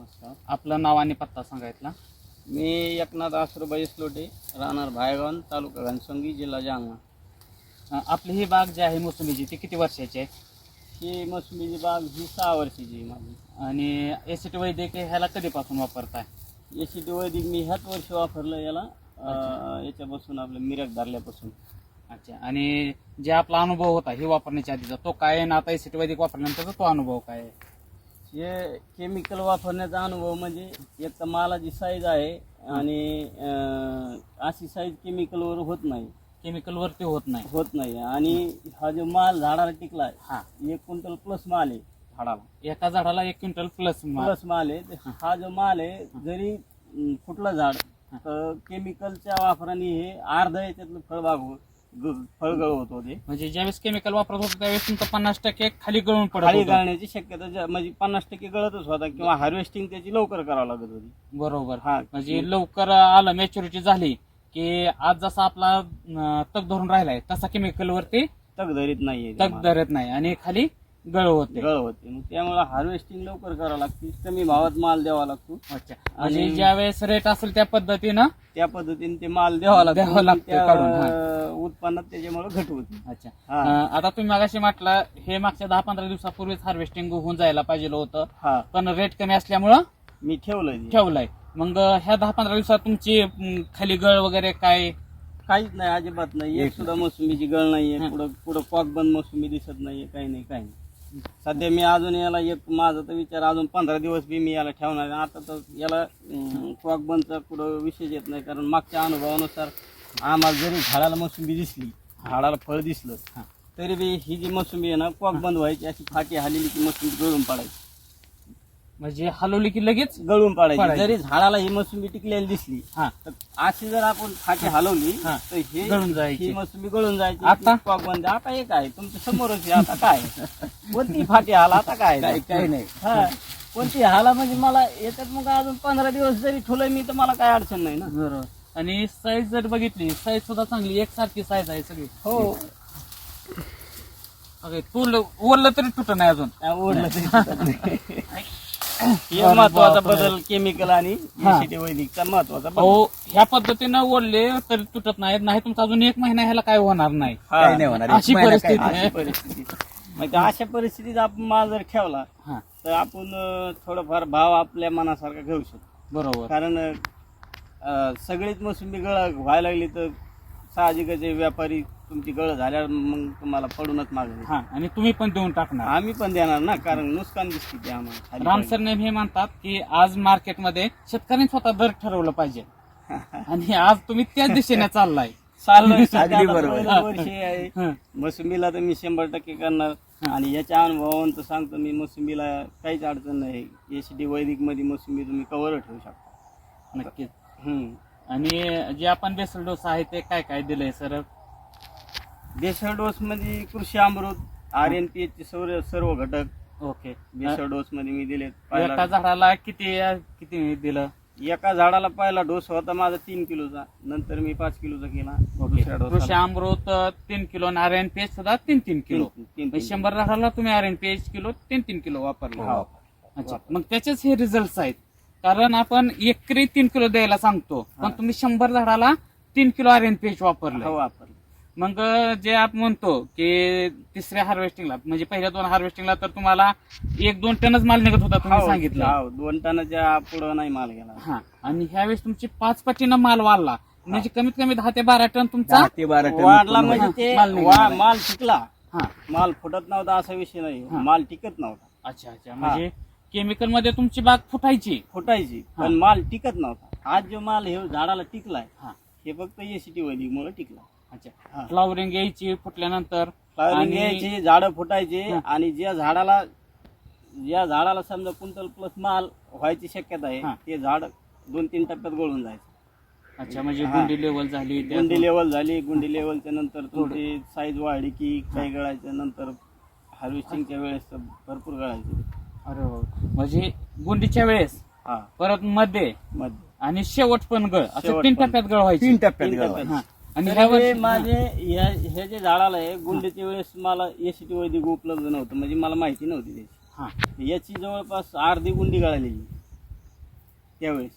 नमस्कार. आपलं नाव आणि पत्ता सांगायतला मी एकनाथ आसरुबाई स्लोटे राहणार भायगाव तालुका घनसंगी जिल्हा जालना. अं, आपली ही बाग जी आहे मोसंबीची ती किती वर्षाची आहे? ही मोसंबीची बाग ही सहा वर्षाची आहे माझी. आणि एस टी वैद्यक ह्याला कधीपासून वापरताय? टी वैदिक मी ह्याच वर्षी वापरलं याला. अं, याच्यापासून आपलं मिरक धरल्यापासून. अच्छा. आणि जे आपला अनुभव होता हे वापरण्याच्या आधीचा तो काय आहे? आणि आता टी वैदिक वापरल्यानंतरचा तो अनुभव काय आहे? हे केमिकल वापरण्याचा अनुभव म्हणजे एक तर मालाची साईज आहे आणि अं, अशी साईज केमिकलवर होत नाही. केमिकल वरती होत नाही. होत नाही. आणि हा जो माल झाडाला टिकला आहे हा. एक क्विंटल प्लस माल आहे झाडाला. एका झाडाला एक क्विंटल प्लस प्लस माल आहे. तर हा जो माल आहे जरी अं, फुटलं झाड तर केमिकलच्या वापराने हे अर्ध याच्यातलं फळबाग हो- ग- फळगळ होत होते म्हणजे ज्यावेळेस केमिकल वापरत होतं त्यावेळेस तुमचं पन्नास टक्के खाली गळून पडत खाली होतं. गाळण्याची शक्यता जा- म्हणजे पन्नास टक्के गळतच होता किंवा हार्वेस्टिंग त्याची लवकर करावं लागत होती. बरोबर. हा. म्हणजे लवकर आलं मॅच्युरिटी झाली की आज जसा आपला अं, तग धरून राहिलाय तसा केमिकल वरती तग धरीत नाहीये तग धरत नाही आणि खाली गळ होते. गळ होते. मग त्यामुळे हार्वेस्टिंग लवकर करावं लागते. कमी भावात माल द्यावा लागतो. अच्छा. म्हणजे आणि- ज्या वेळेस रेट असेल त्या पद्धतीनं त्या पद्धतीने ते माल द्यावा लागतो. द्यावा लागतो त्या, काढून, हा. उत्पन्नात त्याच्यामुळे घट होते. अच्छा. हा. अं, आता तुम्ही मागाशी म्हटलं हे मागच्या दहा पंधरा दिवसापूर्वीच हार्वेस्टिंग होऊन जायला पाहिजे होतं. हा. पण रेट कमी असल्यामुळं? मी ठेवलंय ते. ठेवलंय. मग ह्या दहा पंधरा दिवसात तुमची अं, खाली गळ वगैरे काय? काहीच नाही अजिबात नाही. एक सुद्धा मोसंबीची गळ नाहीये. पुढं पुढं कॉक बंद मोसंबी दिसत नाहीये. काही नाही काही नाही. सध्या मी अजून याला एक माझा तर विचार अजून पंधरा दिवस बी मी याला ठेवणार आहे. आता तर याला कॉक बंदचा पुढं विषय येत नाही. कारण मागच्या अनुभवानुसार आम्हाला जरी झाडाला मोसंबी दिसली झाडाला फळ दिसलं. तरी बी ही जी मोसंबी आहे ना कॉक बंद व्हायची अशी फाटी हलेली की मोसंबी गळून पडायची. म्हणजे हलवली की लगेच गळून पडायची. पडायची. जरी झाडाला ही मोसंबी टिकलेली दिसली हा. तर अशी जर आपण फाटी हलवली हा. तर हे गळून जायची. ही मोसंबी गळून जायची. आता? कॉक बंद. आता एक आहे तुमच्या समोरच आहे. आता काय? कोणती फाटी हाला? आता काय? काही नाही. हा. कोणती हाला? म्हणजे मला याच्यात मग अजून पंधरा दिवस जरी ठेवलंय मी तर मला काय अडचण नाही ना? बरोबर. आणि साईज जर बघितली साईज सुद्धा चांगली एकसारखी साईज आहे सगळी. हो. अगे तू ओरलं तरी तुट नाही अजून. ओढलं तरी सुटत नाही. हे महत्त्वाचा बदल केमिकल आणि वैदिकचा महत्त्वाचा बदल. अहो ह्या पद्धतीनं ओढले तरी तुटत नाहीत नाही तुमचा अजून एक महिना ह्याला काय होणार नाही. हा. काही नाही होणार. अशी एक महिना परिस्थिती. आहे. अशी परिस्थिती. मग त्या अशा परिस्थितीत आपण माल जर ठेवला हा. तर आपण अं, थोडंफार भाव आपल्या मनासारखा घेऊ शकतो. बरोबर. कारण अं, सगळीच मोसंबी गळ व्हायला लागली तर साहजिकच व्यापारी तुमची गळ झाल्यावर मग तुम्हाला पडूनच मागेल हा आणि तुम्ही पण देऊन टाकणार. आम्ही पण देणार ना कारण नुकसान दिसते ते आम्हाला खाली राम सर नेहमी हे म्हणतात की आज मार्केटमध्ये शेतकऱ्यांनी स्वतः दर ठरवलं पाहिजे. आणि आज तुम्ही त्याच दिशेने चाललाय. चाललंय अगदी सध्या आता बरोबर. पहिलं वर्ष आहे. हं. मोसंबीला तर मी शंभर टक्के करणार. आणि याच्या अनुभवावरून तर सांगतो मी मोसंबीला काहीच अडचण नाही. एस डी वैदिकमध्ये मोसंबी तुम्ही कवर ठेवू शकता. नक्कीच. हम्म. आणि जे आपण बेसल डोस आहे ते काय काय दिलंय सर? बेसळ डोस मध्ये कृषी अमृत आर एन पी चे सर्व सर्व घटक ओके. बेसळ डोस मध्ये मी दिलेत. एका झाडाला किती किती दिलं? एका झाडाला पहिला डोस होता माझा तीन किलोचा नंतर मी पाच किलोचा केला ओके. दुसऱ्या कृषी अमृत तीन किलो आणि आर एन पी एच सुद्धा तीन तीन किलो. म्हणजे शंभर झाडाला तुम्ही R N P H kilo तीन तीन किलो वापरले. हो. अच्छा. मग त्याचेच हे रिझल्ट आहेत. कारण आपण एकरी तीन किलो द्यायला सांगतो. पण. तुम्ही शंभर झाडाला तीन kilo R N P H वापरले हो वापरलं मग जे आपण म्हणतो की तिसऱ्या हार्वेस्टिंगला म्हणजे पहिल्या दोन हार्वेस्टिंगला तर तुम्हाला एक दोन टनच माल निघत होता तुम्ही हो, सांगितलं. हो, दोन टनाच्या पुढं नाही माल गेला. हा आणि ह्यावेळेस तुमची पाच पटीनं माल वाढला. म्हणजे कमीत कमी दहा ते बारा टन तुमचा ते बारा टन वाढला म्हणजे ते माल निघाला. वा- माल टिकला. हा. माल फुटत नव्हता असा विषय नाही. माल टिकत नव्हता. अच्छा अच्छा. म्हणजे केमिकलमध्ये तुमची बाग फुटायची. फुटायची. हा. पण माल टिकत नव्हता. आज जो माल हे झाडाला टिकलाय हा. हे फक्त एसीटी वैदिक मुळे टिकला. अच्छा. हा. फ्लावरिंग यायची फुटल्यानंतर फ्लावरिंग आणि- यायची झाडं फुटायचे हा. आणि ज्या झाडाला ज्या झाडाला समजा क्विंटल प्लस माल व्हायची शक्यता आहे. ते झाड दोन तीन टप्प्यात गळून जायचं. अच्छा म्हणजे हा. गुंडी लेवल झाली त्या- गुंडी लेवल झाली. गुंडी लेवलच्या नंतर तुमची साईज वाढली की काही गळायचं नंतर हार्वेस्टिंगच्या वेळेस तर भरपूर गळायचे. अरे हो. म्हणजे गुंडीच्या वेळेस हा. परत मध्ये मध्ये. आणि शेवट पण गळ. असं शेवट तीन पण. टप्प्यात गळ व्हायची. तीन टप्प्यात तीन गळ. हा. आणि तरी वर्षी माझे हे जे झाडाला आहे गुंडीच्या वेळेस मला एसीटी वैदिक उपलब्ध नव्हतं. म्हणजे मला माहिती नव्हती त्याची. हा. याची जवळपास अर्धी गुंडी गळालेली. त्यावेळेस.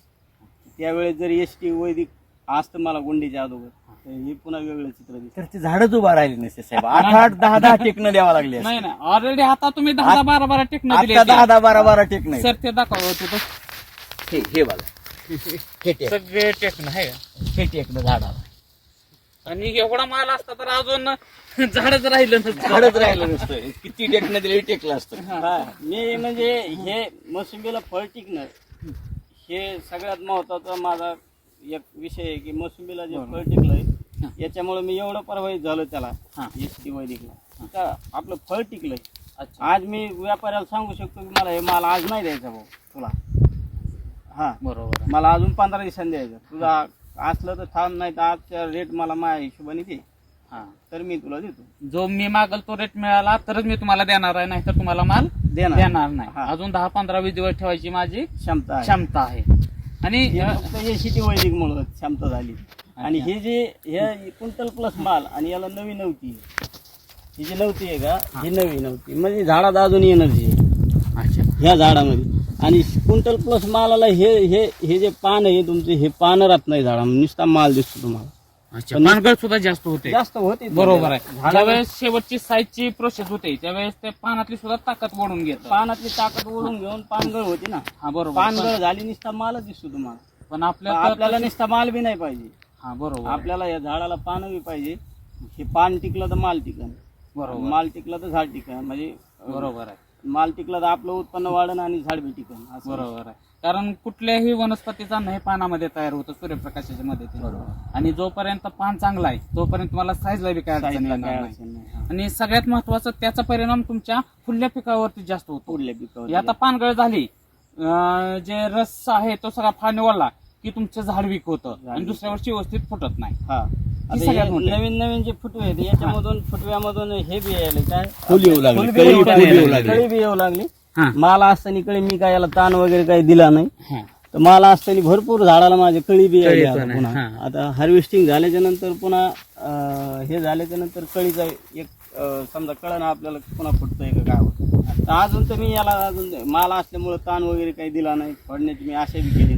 त्यावेळेस जर एस टी वैदिक असतं मला गुंडीच्या अगोदर. हे पुन्हा वेगळं चित्र दिसतं. तर ते झाडच उभा राहिले नसते साहेब. आठ आठ दहा दहा टेकणं द्यावं लागले. नाही नाही. ऑलरेडी आता तुम्ही दहा दहा बारा बारा टेक्न दिले आता दहा दहा बारा बारा टेकणं सर ते दाखवा तिथं हे हे बघा. हे टेक सगळे टेक्न आहे का? हे टेकणं झाडाला आणि एवढा माल असता तर अजून झाडच राहिलं नसतं. झाडच राहिलं नसतं. किती टेकणं दिले टेकलं असतं. हा. मी म्हणजे हे मोसंबीला फळ टिकणं हे सगळ्यात महत्त्वाचा माझा एक विषय आहे की मोसंबीला जे फळ टिकलंय याच्यामुळे मी एवढं प्रभावित झालो त्याला. हा. एस टी वैदिकला का आपलं फळ टिकलंय. अच्छा. आज मी व्यापाऱ्याला सांगू शकतो की मला हे माल आज नाही द्यायचा भाऊ तुला. हा. बरोबर. मला अजून पंधरा दिवसांनी द्यायचं. तुझा असलं तर थांब नाही तर आजच्या रेट मला माझ्या हिशोबाने दे. हा. तर मी तुला देतो. जो मी मागल तो रेट मिळाला तरच मी तुम्हाला देणार आहे नाही तर तुम्हाला माल देणार. देणार नाही. हा. अजून दहा पंधरा वीस दिवस ठेवायची माझी क्षमता क्षमता आहे. आणि वैदिक मुळे क्षमता झाली. आणि हे जे हे क्विंटल प्लस माल आणि याला नवी नव्हती. ही जी नव्हती आहे का ही. नवी नव्हती. म्हणजे झाडात अजून एनर्जी आहे. अच्छा. ह्या झाडामध्ये. आणि क्विंटल प्लस मालाला हे हे हे जे पान आहे तुमचे हे पानं राहत नाही झाडा नुसता माल दिसतो तुम्हाला. अच्छा. पानगळ सुद्धा जास्त होते. जास्त होते. बरोबर आहे. झाडाला ज्यावेळेस शेवटची साईजची प्रोसेस होते त्यावेळेस ते पानातली सुद्धा ताकद ओढून घेत. पानातली ताकद ओढून घेऊन पानगळ होती ना. हा बरोबर. पानगळ झाली नुसता मालच दिसतो तुम्हाला. पण पण आपल्या आपल्याला नुसता माल बी नाही पाहिजे. हा बरोबर आहे. आपल्याला या झाडाला पानं बी पाहिजे. हे पान टिकलं तर माल टिकन. बरोबर. माल टिकला तर झाड टिकन. म्हणजे बरोबर आहे. माल टिकला तर आपलं उत्पन्न वाढन आणि झाड बी टिकन. असं बरोबर आहे. कारण कुठल्याही वनस्पतीचा नाही पानामध्ये तयार होतो सूर्यप्रकाशाच्या मदतीने आणि जोपर्यंत पान चांगला आहे तोपर्यंत तुम्हाला साईजला बी काय अडचण साईजला येणार काय नाही. अडचण नाही. हा. आणि सगळ्यात महत्वाचं त्याचा परिणाम तुमच्या फुल्या पिकावरती जास्त होतो. पुढल्या पिकावर हे आता पानगळ झाली अं, जे रस आहे तो सगळा फान निवडला की तुमचं झाड वीक होतं आणि दुसऱ्या वर्षी व्यवस्थित फुटत नाही. हा. आता सगळ्यात. नवीन नवीन जे फुटवे आहेत याच्यामधून फुटव्यामधून हे बी यायले काय? फुल येऊ लागली. फुल बी कळी येऊ फुल लागली. येऊ लागली. कळी बी येऊ लागली. हा. माल असताना कळी मी काय याला ताण वगैरे काही दिला नाही. हा. तर माल असताना भरपूर झाडाला माझे कळी बी कळी यायली पण आता आहे, पुन्हा. हा. आता हार्वेस्टिंग झाल्याच्यानंतर पुन्हा अं, हे झाल्याच्यानंतर कळीचा एक अं, समजा कळणं आपल्याला पुन्हा फुटतंय का काय होतं. तर अजून तर मी याला अजून माल असल्यामुळे ताण वगैरे काही दिला नाही. फोडण्याची मी आशा बी केली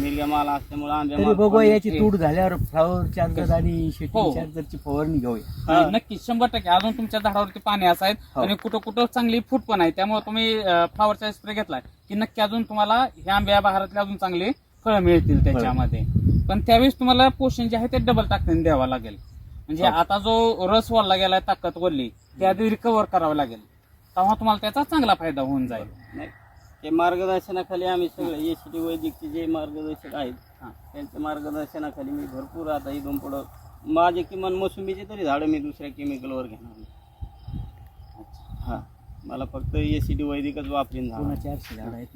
माल असल्यामुळे आंब्या तरी माल याची तूट झाल्यावर फ्लावर चार्जर आणि हो. शेती चार्जरची फवारणी घेऊया. हा. नक्की शंभर टक्के. अजून तुमच्या झाडावरती पाणी असायत हो. आणि कुठं कुठं चांगली फूट पण आहे. त्यामुळे तुम्ही फ्लावरचा स्प्रे घेतलाय की नक्की अजून तुम्हाला ह्या आंब्या बहारातली अजून चांगली फळं मिळतील त्याच्यामध्ये. पण त्यावेळेस तुम्हाला पोषण जे आहे ते डबल टाकून द्यावं लागेल. म्हणजे हो. आता जो रस वाढला गेलाय ताकद वरली ते आधी रिकवर करावं लागेल. तेव्हा तुम्हाला त्याचा चांगला फायदा होऊन जाईल. नाही ते मार्गदर्शनाखाली आम्ही सगळे ए सी टी वैद्यकचे जे मार्गदर्शक आहेत हा. त्यांच्या मार्गदर्शनाखाली मी भरपूर आता इथून पुढं माझे किमान मोसंबीचे तरी झाडं मी दुसऱ्या केमिकलवर घेणार नाही हां मला फक्त ए सी टी वैदिकच वापरीन झाडं. चारशे झाड आहेत.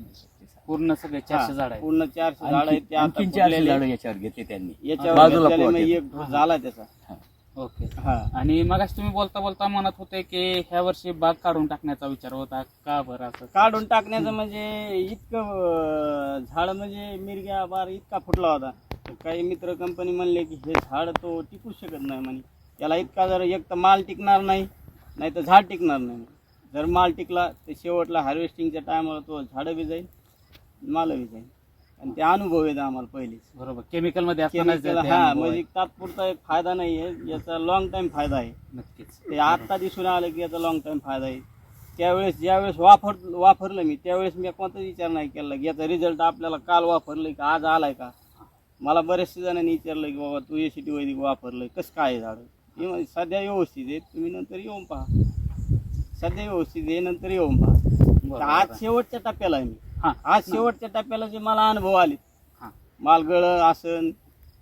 पूर्ण सगळे चारशे हां, झाड आहेत पूर्ण चारशे झाड आहेत ते आणखी- आता चारशे. झाड याच्यावर घेतले त्यांनी याच्यावर बाजूला. एक झाला त्याचा ओके. हा. आणि मग तुम्ही बोलता बोलता म्हणत होते की ह्या वर्षी बाग काढून टाकण्याचा विचार होता. का बरं असं? काढून टाकण्याचं म्हणजे इतकं झाड म्हणजे मिरग्या बार इतका फुटला होता. काही मित्र कंपनी म्हणले की हे झाड तो टिकू शकत नाही म्हणे. त्याला इतका जर एक तर माल टिकणार नाही नाही तर झाड टिकणार नाही जर माल टिकला तर शेवटला हार्वेस्टिंगच्या टायमाला तो झाडं बी जाईल माल बी जाईल. आणि ते अनुभव येतात आम्हाला पहिलेच. बरोबर. केमिकलमध्ये असतानाच केमिकल ते हा अनुभव म्हणजे. तात्पुरता एक फायदा नाही आहे याचा लॉंग टाईम फायदा आहे. नक्कीच. ते आत्ता दिसून आलं की याचा लॉंग टाईम फायदा आहे. त्यावेळेस ज्यावेळेस वापर वापरलं मी त्यावेळेस मी कोणताच विचार नाही केला की याचा रिझल्ट आपल्याला काल वापरलं का आज आलाय का? मला बऱ्याचशा जणांनी विचारलं की बाबा तू एसीटी वैदिक वापरलंय कसं काय आहे झाड मी सध्या व्यवस्थित आहे तुम्ही नंतर येऊन पहा. सध्या व्यवस्थित आहे नंतर येऊन पहा. तर बरोबर आज आहे. शेवटच्या टप्प्याला आहे मी. हा. आज शेवटच्या टप्प्याला जे मला अनुभव आले हा. मालगळ आसन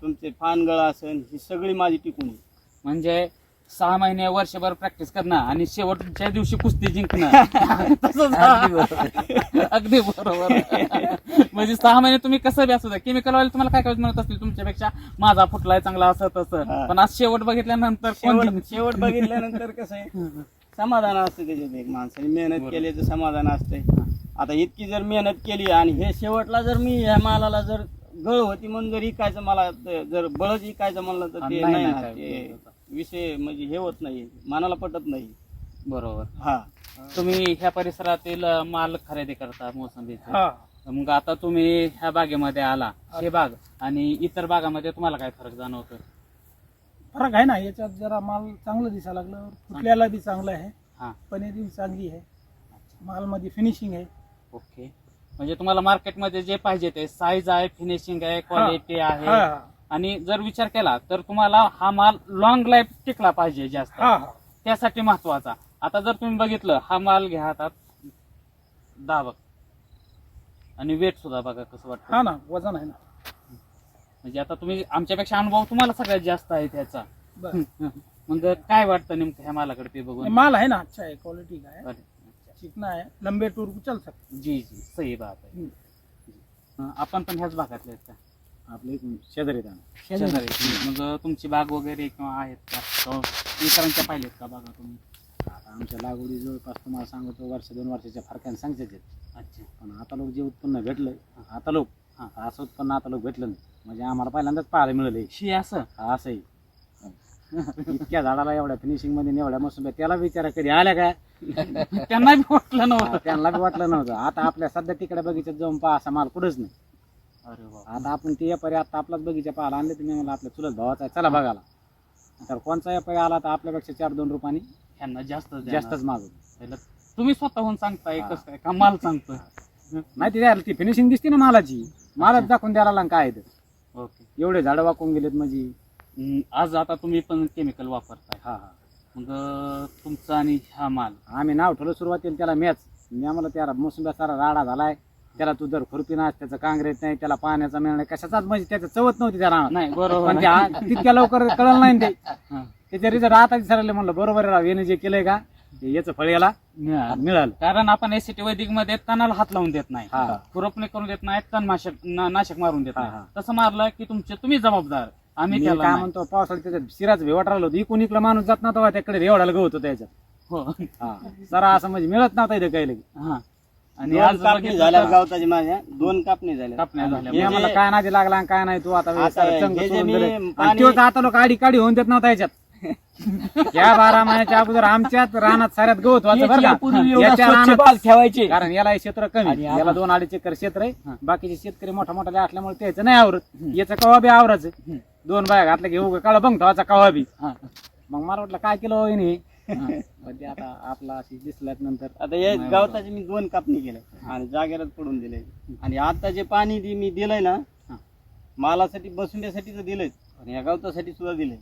तुमचे फानगळ आसन ही सगळी माझी टिकून आहे. म्हणजे सहा महिने वर्षभर प्रॅक्टिस करणं आणि शेवटच्या दिवशी कुस्ती जिंकणं. तसंच अगदी बरोबर. म्हणजे सहा महिने तुम्ही कसं बी असू द्या केमिकल वाले तुम्हाला काय काय म्हणत असतील तुमच्यापेक्षा? माझा फुटलाय चांगला असं तसं. हा. पण आज शेवट बघितल्यानंतर कोण शेवट? शेवट बघितल्यानंतर कसं आहे समाधान असतं त्याच्यात एक माणसाने. मेहनत केल्याचं समाधान असतंय. आता इतकी जर मेहनत केली आणि हे शेवटला जर मी ह्या मालाला जर गळ होती म्हणून जर इकायचं मला त- जर बळच इकायचं म्हणलं तर ते नाही नाही ना ना काय? ते उपयोग विषय म्हणजे हे होत नाही मनाला पटत नाही. बरोबर. हा. तुम्ही ह्या परिसरातील अं, माल खरेदी करता मोसंबीचा. हा. मग आता तुम्ही ह्या बागेमध्ये आला हे बाग आणि इतर बागामध्ये तुम्हाला काय फरक जाणवतो फरक आहे ना याच्यात जरा माल चांगलं दिसायला लागलं फुटल्याला बी चांगलं आहे. हा. पनीर बी चांगली आहे. मालमध्ये फिनिशिंग आहे. ओके. म्हणजे तुम्हाला मार्केटमध्ये जे पाहिजे ते साईज आहे फिनिशिंग आहे क्वालिटी आहे. हा. आणि जर विचार केला तर तुम्हाला हा माल लॉंग लाईफ टिकला पाहिजे जास्त. हा. हा त्यासाठी महत्त्वाचा. आता जर तुम्ही बघितलं हा माल घ्या हातात दहा बघ. आणि वेट सुद्धा बघा कसं वाटतं. हा ना वजन आहे ना. म्हणजे आता तुम्ही आमच्यापेक्षा अनुभव तुम्हाला सगळ्यात जास्त आहे त्याचा. बरं. मग काय वाटतं नेमकं ह्या मालाकडे ते बघून? माल है ना अच्छा है क्वालिटी का अरे, अच्छा. चिकना है लंबे टूर को चल सकते जी जी सही बात आहे. हम्म. अं, आपण पण ह्याच भागातले आहेत का? आपले शेजारी आहेत. शेजारी. मग तुमची बाग वगैरे किंवा आहेत का? तो इतरांच्या पाहिलेत का बागा तुम्ही? आता आमच्या लागवडी जवळपास तुम्हाला सांगतो वर्ष दोन वर्षाच्या फरकाने सांगतात अच्छा. पण आता लोक जे उत्पन्न भेटलं आता लोक हा. असं उत्पन्न आता लोक भेटलं नाही. म्हणजे आम्हाला पहिल्यांदाच पाहायला मिळालं शी असं? असंही इतक्या झाडाला एवढ्या फिनिशिंगमध्ये एवढ्या मसून त्याला विचारा कधी आल्या का? त्यांना बी वाटलं नव्हतं. त्यांना बी वाटलं नव्हतं. आता आपल्या सध्या तिकडे बगीच्यात जाऊन पहा असा माल कुठंच नाही. आता आपण ते व्यापारी आता आपलाच बगीचा पाहायला आणले तुम्ही मला आपल्या चुलत भावाचा आहे चला बघायला. तर कोणचा व्यापारी आला तर आपल्यापेक्षा चार दोन रुपयानी ह्यांना जास्त जास्तच मागू पहिलं तुम्ही स्वतःहून सांगताय. कसं काय का माल सांगतोय? नाही ते ती फिनिशिंग दिसते ना मालाची. मालच दाखवून द्यायला काय. ओके. एवढे झाडं वाकून गेलेत म्हणजे. आज आता तुम्ही पण केमिकल वापरताय. हा हा. मग अं, तुमचा आणि हा माल. आम्ही नाव ठेवलं सुरुवातीला त्याला मॅच मी आम्हाला त्याला मोसंब्या सारा राडा झालाय. त्याला तू जर खुरपी नाच त्याचं काँग्रेस नाही त्याला पाण्याचा मिळ नाही कशाचाच म्हणजे त्याचं चवत नव्हती त्या रानात. नाही बरोबर. पण तितक्या लवकर कळलं नाही ते. हा. त्याच्या रिझल्ट आता विचारले म्हणलं बरोबर आहे राव याने जे केलंय का ते याचं फळ याला मिळालं. मिळालं. कारण आपण एसीटी वैदिकमध्ये तणाला हात लावून देत नाही. हा. खुरपणी करून देत नाही तणनाशक ना- नाशक मारून देत हा, नाही. हा. तसं मारलं की तुमचे तुम्ही जबाबदार. आम्ही मी काय. म्हणतो पावसाळ्यात त्याच्यात शिराच भेवट राहिलो होतो. इकून इकडं माणूस जात नव्हता त्याकडे एवढाला गवत होतं त्याच्यात. हो. हा. जरा असं म्हणजे मिळत नव्हता इथं काही लगे हा. आणि दोन आज कापणी झाल्या तर- गावताची माझ्या दोन कापणी झाल्या. कापण्या झाल्या. हे हे आम्हाला काय नादी लागला आणि काय नाही तू आता आता सारं चंग हे जे सोडून मी दिलंय. आणि पाणी- त्यो तर आता लोक आडी काढी होऊन देत नव्हता याच्यात. या बारा महिन्याच्या अगोदर आमच्यात रानात साऱ्यात गवत व्हायचं बरं का? याच्या रानात ठेवायचे. कारण याला हे क्षेत्र कमी आणि याला दोन अडीच एकर क्षेत्र हा. आहे बाकीचे शेतकरी मोठा मोठा असल्यामुळे त्याचं नाही आवरत. याचं कवा बी आवरायचं. हम्म. दोन बाया घातलं की उगा काळा बंग ठेवायचा कवा बी. हा. मग मला वाटलं काय केलं वहिनी? पण ते आता आपला अशी दिसल्यात नंतर. आता या नाही गावताची मी दोन कापणी केल्या आणि जागेलाच पडून दिले. आणि आता जे पाणी दि- मी दिलंय ना हा. मालासाठी बसुंड्यासाठी तर दिलंय. पण या गावतासाठी सुद्धा दिलंय.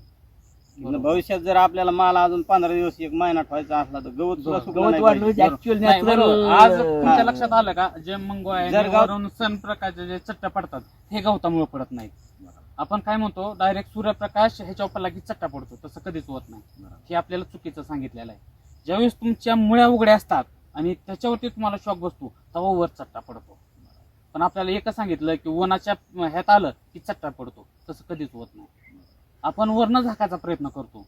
बरोबर. भविष्यात जर आपल्याला माल अजून पंधरा दिवस एक महिना ठेवायचा असला तर गवत सुद्धा सुकलं गवत नाही वाढलं पाहिजे. ऍक्च्युअल नाही, बरोबर. आज तुमच्या हा. लक्षात आलं का? जे मंगो आहे जर गाव- वरून सण प्रकारचे जे चट्टा पडतात हे गवतामुळे पडत नाहीत. आपण काय म्हणतो डायरेक्ट सूर्यप्रकाश ह्याच्या पडला की चट्टा पडतो. तसं कधीच होत नाही. हे आपल्याला चुकीचं सांगितलेलं आहे. ज्यावेळेस तुमच्या मुळ्या उघड्या असतात आणि त्याच्यावरती तुम्हाला शॉक बसतो तेव्हा वर चट्टा पडतो. पण आपल्याला एकच सांगितलं की उन्हाच्या ह्यात आलं की चट्टा पडतो. तसं कधीच होत नाही. आपण वरनं झाकायचा प्रयत्न करतो.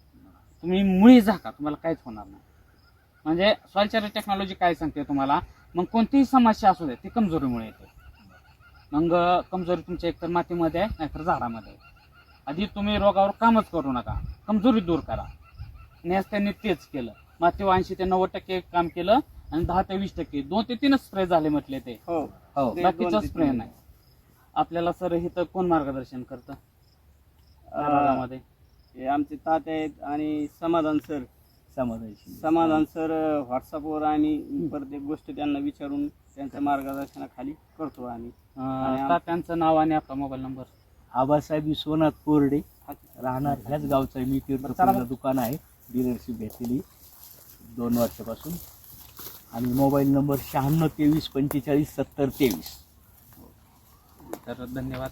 तुम्ही मुळी झाका तुम्हाला काहीच होणार नाही. म्हणजे सॉइल टेक्नॉलॉजी काय सांगते तुम्हाला? मग कोणतीही समस्या असू दे ती कमजोरीमुळे येते. मग कमजोरी तुमच्या एकतर मातीमध्ये आहे नाहीतर झाडामध्ये आहे. आधी तुम्ही रोगावर कामच करू नका. कमजोरी दूर करा. नेस त्यांनी तेच केलं. माती ऐंशी ते नव्वद टक्के काम केलं आणि दहा ते वीस टक्के. दोन ते तीनच स्प्रे झाले म्हटले ते. हो. हो. बाकीचा स्प्रे. नाही. आपल्याला सर इथं कोण मार्गदर्शन करतं? हे आमचे तात्या आहेत आणि समाधान सर. समाधान समाधान सर व्हॉट्सअपवर आम्ही प्रत्येक गोष्ट त्यांना विचारून त्यांच्या मार्गदर्शनाखाली करतो आम्ही. आणि आम- तात्यांचं नाव आणि आपला मोबाईल नंबर आबासाहेब विश्वनाथ कोरडे राहणार ह्याच गावचं आहे. मी तीर्थपूरचं दुकान आहे. डीलरशिप घेतलेली दोन वर्षापासून. आणि मोबाईल नंबर शहाण्णव तेवीस पंचेचाळीस सत्तर तेवीस. तर धन्यवाद.